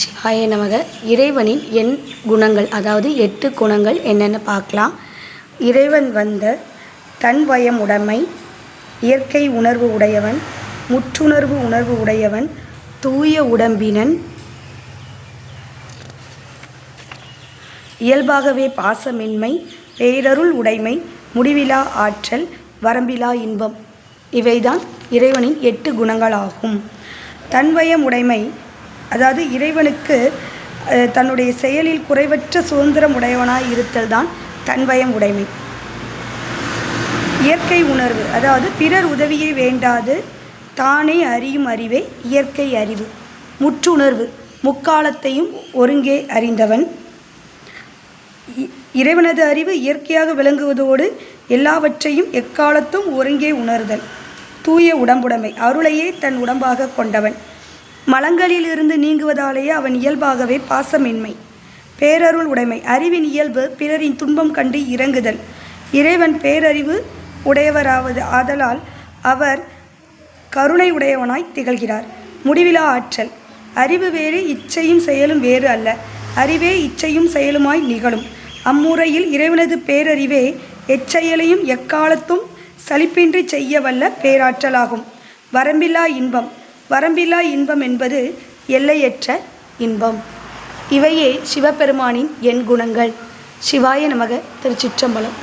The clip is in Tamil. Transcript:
சிவாய நமக. இறைவனின் எண் குணங்கள் அதாவது எட்டு குணங்கள் என்னென்னு பார்க்கலாம். இறைவன் வந்த தன்வயம் உடைமை இயற்கை உணர்வு உடையவன் முற்றுணர்வு உணர்வு உடையவன் தூய உடம்பினன். இயல்பாகவே பாசமின்மை பேரருள் உடைமை முடிவிலா ஆற்றல் வரம்பிலா இன்பம். இவைதான் இறைவனின் எட்டு குணங்களாகும். தன்வயம் உடைமை அதாவது இறைவனுக்கு தன்னுடைய செயலில் குறைவற்ற சுதந்திரம் உடையவனாய் இருத்தல் தான் தன்வயம் உடைமை. இயற்கை உணர்வு அதாவது பிறர் உதவியை வேண்டாது தானே அறியும் அறிவே இயற்கை அறிவு. முற்றுணர்வு முக்காலத்தையும் ஒருங்கே அறிந்தவன். இ- இறைவனது அறிவு இயற்கையாக விளங்குவதோடு எல்லாவற்றையும் எக்காலத்தும் ஒருங்கே உணர்தல். தூய உடம்புடைமை அருளையே தன் உடம்பாக கொண்டவன். மலங்களிலிருந்து நீங்குவதாலேயே அவன் இயல்பாகவே பாசமின்மை. பேரருள் உடைமை. அறிவின் இயல்பு பிறரின் துன்பம் கண்டு இறங்குதல். இறைவன் பேரறிவு உடையவராவது ஆதலால் அவர் கருணை உடையவனாய் திகழ்கிறார். முடிவிலா ஆற்றல். அறிவு வேறு இச்சையும் செயலும் வேறு அல்ல. அறிவே இச்சையும் செயலுமாய் நிகழும். அம்முறையில் இறைவனது பேரறிவே எச்செயலையும் எக்காலத்தும் சலிப்பின்றி செய்ய வல்ல பேராற்றலாகும். வரம்பில்லா இன்பம். வரம்பில்லா இன்பம் என்பது எல்லையற்ற இன்பம். இவையே சிவபெருமானின் எண் குணங்கள். சிவாய நமக திருச்சிற்றம்பலம்.